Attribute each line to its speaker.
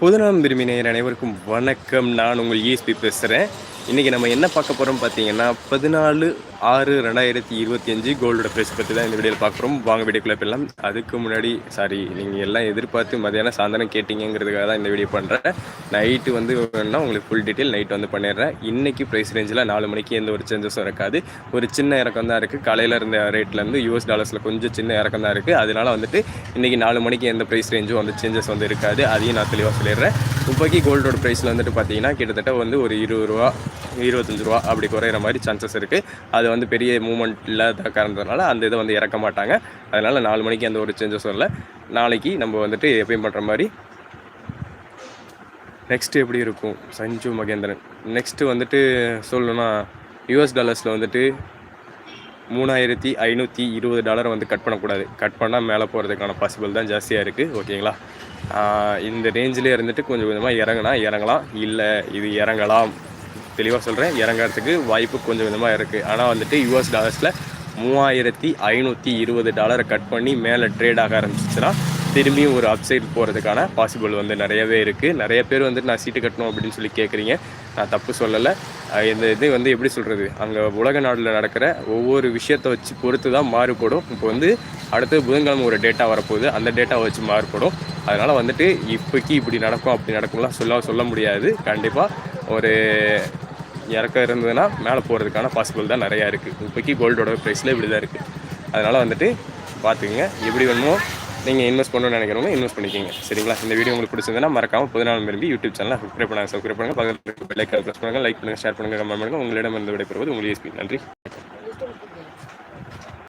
Speaker 1: பொதுநலம் விரும்பினர் அனைவருக்கும் வணக்கம். நான் உங்கள் இஎஸ்பி பேசுகிறேன் இன்றைக்கி நம்ம என்ன பார்க்க போகிறோம் பார்த்தீங்கன்னா பதினாலு ஆறு ரெண்டாயிரத்தி இருபத்தி அஞ்சு கோல்டோட ப்ரைஸ் பற்றி தான் இந்த வீடியோவில் பார்க்குறோம் வாங்க வீடியோக்குள்ளே போயிடலாம். அதுக்கு முன்னாடி சாரி நீங்கள் எல்லாம் எதிர்பார்த்து மதியானம் சாயந்தரம் கேட்டிங்கிறதுக்காக தான் இந்த வீடியோ பண்ணுறேன் நைட்டு வந்து வேணும்னா உங்களுக்கு ஃபுல் டீட்டெயில் நைட் வந்து பண்ணிடுறேன். இன்றைக்கி ப்ரைஸ் ரேஞ்சில் நாலு மணிக்கு எந்த ஒரு சேஞ்சஸும் இருக்காது. ஒரு சின்ன இறக்கம் தான் இருக்குது காலையில் இருந்த ரேட்லேருந்து யூஎஸ் டாலர்ஸில் கொஞ்சம் சின்ன இறக்கம் தான் இருக்குது அதனால வந்துட்டு இன்றைக்கி நாலு மணிக்கு எந்த ப்ரைஸ் ரேஞ்சும் வந்து சேஞ்சஸ் வந்து இருக்காது. அதையும் நான் தெளிவாக சொல்லிடுறேன். இப்போக்கி கோல்டோட ப்ரைஸில் வந்துட்டு பார்த்தீங்கன்னா கிட்டத்தட்ட வந்து ஒரு இருபது ரூபா இருபத்தஞ்சு ரூபா அப்படி குறையிற மாதிரி சான்சஸ் இருக்குது அது வந்து பெரிய மூமெண்ட் இல்லாத காரணத்தினால அந்த இதை வந்து இறக்க மாட்டாங்க. அதனால் நாலு மணிக்கு அந்த ஒரு சேஞ்சஸ் வரல. நாளைக்கு நம்ம வந்துட்டு எப்பயும் பண்ணுற மாதிரி நெக்ஸ்ட்டு எப்படி இருக்கும்? சஞ்சு மகேந்திரன். நெக்ஸ்ட்டு வந்துட்டு சொல்லணும்னா யூஎஸ் டாலர்ஸில் வந்துட்டு மூணாயிரத்தி ஐநூற்றி இருபது டாலரை வந்து கட் பண்ணக்கூடாது. கட் பண்ணால் மேலே போகிறதுக்கான பாசிபிள் தான் ஜாஸ்தியாக இருக்குது ஓகேங்களா? இந்த ரேஞ்சிலே இருந்துட்டு கொஞ்சம் கொஞ்சமாக இறங்கினா இறங்கலாம். இல்லை இது இறங்கலாம். தெளிவாக சொல்கிறேன் இறங்குறதுக்கு வாய்ப்பு கொஞ்சம் கொஞ்சமாக இருக்குது ஆனால் வந்துட்டு யூஎஸ் டாலர்ஸில் மூவாயிரத்தி ஐநூற்றி இருபது டாலரை கட் பண்ணி மேலே ட்ரேட் ஆக ஆரம்பிச்சிச்சுன்னா திரும்பியும் ஒரு அப்சைட் போகிறதுக்கான பாசிபிள் வந்து நிறையவே இருக்குது நிறைய பேர் வந்துட்டு நான் சீட்டு கட்டணும் அப்படின்னு சொல்லி கேட்குறீங்க நான் தப்பு சொல்லலை. இந்த இது வந்து எப்படி சொல்கிறது அங்கே உலக நாட்டில் நடக்கிற ஒவ்வொரு விஷயத்தை வச்சு பொறுத்து தான் மாறுபடும். இப்போ வந்து அடுத்து புதன்கிழமை ஒரு டேட்டா வரப்போகுது. அந்த டேட்டாவை வச்சு மாறுபடும். அதனால் வந்துட்டு இப்போக்கி இப்படி நடக்கும் அப்படி நடக்கும்லாம் சொல்ல சொல்ல முடியாது. கண்டிப்பாக ஒரு இறக்கம் இருந்ததுன்னா மேலே போகிறதுக்கான பாசிபிள் தான் நிறையா இருக்குது இப்போக்கி கோல்டோட ப்ரைஸில் இப்படி தான் இருக்குது அதனால் வந்துட்டு பார்த்துக்குங்க. எப்படி வேணுமோ நீங்கள் இன்வெஸ்ட் பண்ணணும்னு நினைக்கிறவங்க இன்வெஸ்ட் பண்ணிக்கிங்க. சரிங்களா? இந்த வீடியோ உங்களுக்கு பிடிச்சிருந்தா மறக்காம புதினாலும் விரும்பி யூடியூப் சேனலை சப்ஸ்கிரைப் பண்ணாங்க சப்ஸ்கிரைப் பண்ணுங்கள் பக்கத்தில் லைக் ப்ரெஸ் பண்ணுங்கள் லைக் பண்ணுங்கள் ஷேர் பண்ணுங்க கமெண்ட் பண்ணுங்கள் உங்களிடம் இருந்து விடைபெறுவது உங்கள் ESP. நன்றி.